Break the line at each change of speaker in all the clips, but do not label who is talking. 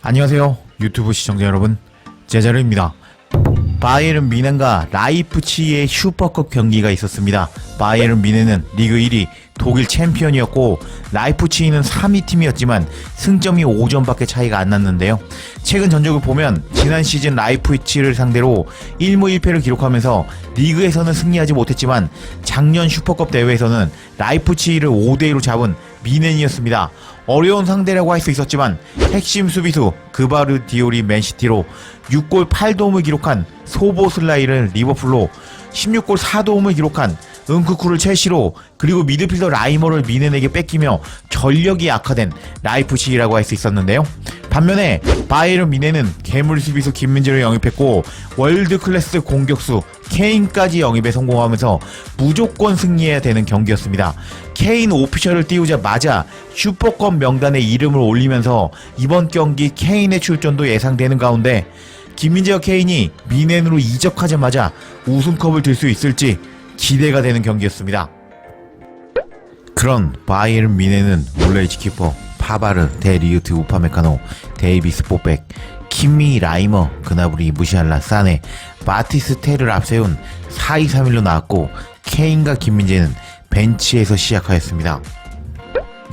안녕하세요. 유튜브 시청자 여러분 제자르입니다. 바이에른 미넨과 라이프치히의 슈퍼컵 경기가 있었습니다. 바이에른 미넨은 리그 1위 독일 챔피언이었고 라이프치히는 3위 팀이었지만 승점이 5점밖에 차이가 안 났는데요. 최근 전적을 보면 지난 시즌 라이프치히를 상대로 1무 1패를 기록하면서 리그에서는 승리하지 못했지만 작년 슈퍼컵 대회에서는 라이프치히를 5대2로 잡은 미넨이었습니다 어려운 상대라고 할 수 있었지만 핵심 수비수 그바르 디오리 맨시티로 6골 8도움을 기록한 소보슬라이를 리버풀로 16골 4도움을 기록한 은쿠쿠를 첼시로 그리고 미드필더 라이머를 미넨에게 뺏기며 전력이 악화된 라이프치히라고 할 수 있었는데요. 반면에 바이에른 미넨은 괴물 수비수 김민재를 영입했고 월드 클래스 공격수 케인까지 영입에 성공하면서 무조건 승리해야 되는 경기였습니다. 케인 오피셜을 띄우자마자 슈퍼컵 명단에 이름을 올리면서 이번 경기 케인의 출전도 예상되는 가운데 김민재와 케인이 미넨으로 이적하자마자 우승컵을 들 수 있을지 기대가 되는 경기였습니다. 그런 바이에른 미네는 몰레이치 키퍼 파바르 대 리우트 우파메카노 데이비스 뽀백 키미 라이머 그나브리 무시알라 사네 바티스 테를 앞세운 4-2-3-1로 나왔고 케인과 김민재는 벤치에서 시작하였습니다.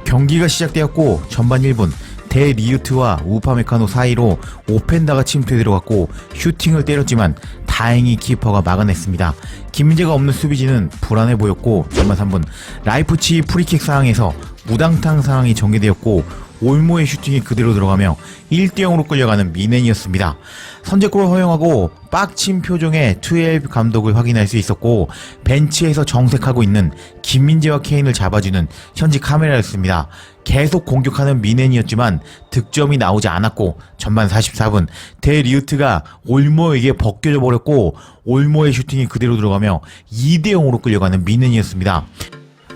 경기가 시작되었고 전반 1분 대 리우트와 우파메카노 사이로 오펜다가 침투에 들어갔고 슈팅을 때렸지만 다행히 키퍼가 막아냈습니다. 김민재가 없는 수비진은 불안해 보였고 전반 3분 라이프치 프리킥 상황에서 무당탕 상황이 전개되었고 올모의 슈팅이 그대로 들어가며 1대0으로 끌려가는 미넨이었습니다. 선제골을 허용하고 빡친 표정의 투엘 감독을 확인할 수 있었고 벤치에서 정색하고 있는 김민재와 케인을 잡아주는 현지 카메라였습니다. 계속 공격하는 미넨이었지만 득점이 나오지 않았고 전반 44분 대 리우트가 올모에게 벗겨져 버렸고 올모의 슈팅이 그대로 들어가며 2대0으로 끌려가는 미넨이었습니다.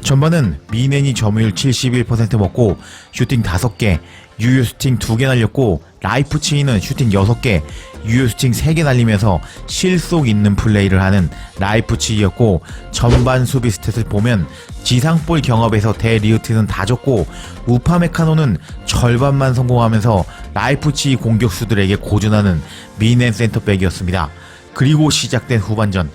전반은 미넨이 점유율 71% 먹고 슈팅 5개, 유효 슈팅 2개 날렸고 라이프치히는 슈팅 6개, 유효 슈팅 3개 날리면서 실속 있는 플레이를 하는 라이프치히였고 전반 수비 스탯을 보면 지상볼 경합에서 대리우트는 다 졌고 우파메카노는 절반만 성공하면서 라이프치히 공격수들에게 고전하는 미넨 센터백이었습니다. 그리고 시작된 후반전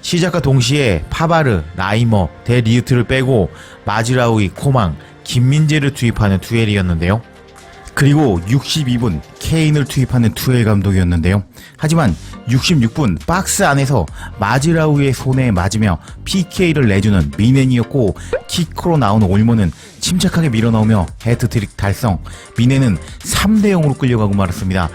시작과 동시에 파바르, 라이머, 데리우트를 빼고 마즈라우이, 코망, 김민재를 투입하는 투엘이었는데요. 그리고 62분 케인을 투입하는 투엘 감독이었는데요. 하지만 66분 박스 안에서 마즈라우의 손에 맞으며 PK를 내주는 미넨이었고 키크로 나온 올모는 침착하게 밀어넣으며 헤드트릭 달성. 미넨은 3대 0으로 끌려가고 말았습니다.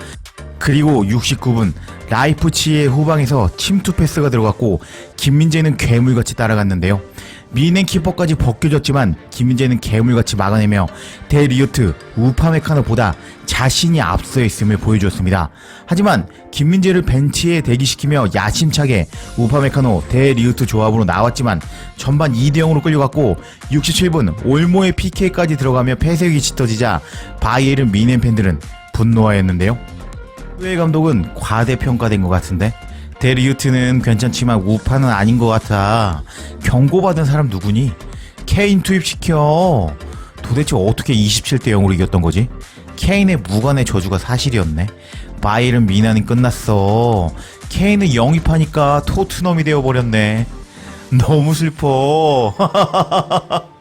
그리고 69분 라이프치의 후방에서 침투 패스가 들어갔고 김민재는 괴물같이 따라갔는데요. 미넨 키퍼까지 벗겨졌지만 김민재는 괴물같이 막아내며 대리오트 우파메카노보다 자신이 앞서 있음을 보여주었습니다. 하지만 김민재를 벤치에 대기시키며 야심차게 우파메카노 대리우트 조합으로 나왔지만 전반 2대0으로 끌려갔고 67분 올모의 PK까지 들어가며 폐색이 짙어지자 바이에른 미넨 팬들은 분노하였는데요. 후에 감독은 과대평가된 것 같은데? 데리우트는 괜찮지만 우파는 아닌 것 같아. 경고받은 사람 누구니? 케인 투입시켜. 도대체 어떻게 27대 0으로 이겼던 거지? 케인의 무관의 저주가 사실이었네. 바이른 미나는 끝났어. 케인을 영입하니까 토트넘이 되어버렸네. 너무 슬퍼.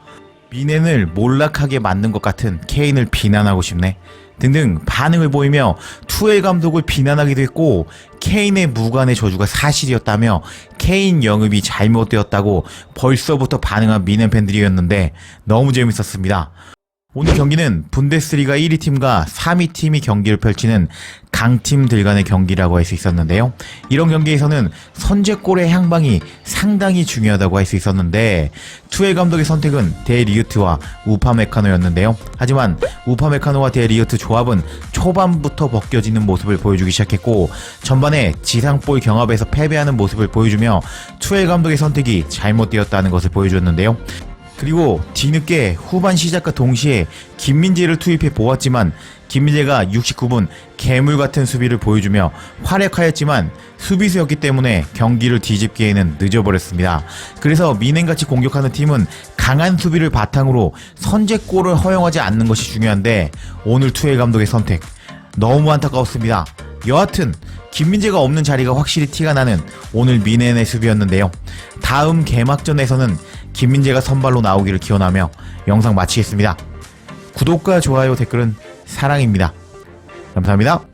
미넨을 몰락하게 만든 것 같은 케인을 비난하고 싶네. 등등 반응을 보이며 투엘 감독을 비난하기도 했고 케인의 무관의 저주가 사실이었다며 케인 영입이 잘못되었다고 벌써부터 반응한 미넨 팬들이었는데 너무 재밌었습니다. 오늘 경기는 분데스리가 1위 팀과 3위 팀이 경기를 펼치는 강팀들 간의 경기라고 할 수 있었는데요. 이런 경기에서는 선제골의 향방이 상당히 중요하다고 할 수 있었는데 투엘 감독의 선택은 데리우트와 우파메카노였는데요. 하지만 우파메카노와 데리우트 조합은 초반부터 벗겨지는 모습을 보여주기 시작했고 전반에 지상볼 경합에서 패배하는 모습을 보여주며 투엘 감독의 선택이 잘못되었다는 것을 보여줬는데요. 그리고 뒤늦게 후반 시작과 동시에 김민재를 투입해 보았지만 김민재가 69분 괴물 같은 수비를 보여주며 활약하였지만 수비수였기 때문에 경기를 뒤집기에는 늦어버렸습니다. 그래서 미넨같이 공격하는 팀은 강한 수비를 바탕으로 선제골을 허용하지 않는 것이 중요한데 오늘 투엘 감독의 선택 너무 안타까웠습니다. 여하튼 김민재가 없는 자리가 확실히 티가 나는 오늘 미넨의 수비였는데요. 다음 개막전에서는 김민재가 선발로 나오기를 기원하며 영상 마치겠습니다. 구독과 좋아요 댓글은 사랑입니다. 감사합니다.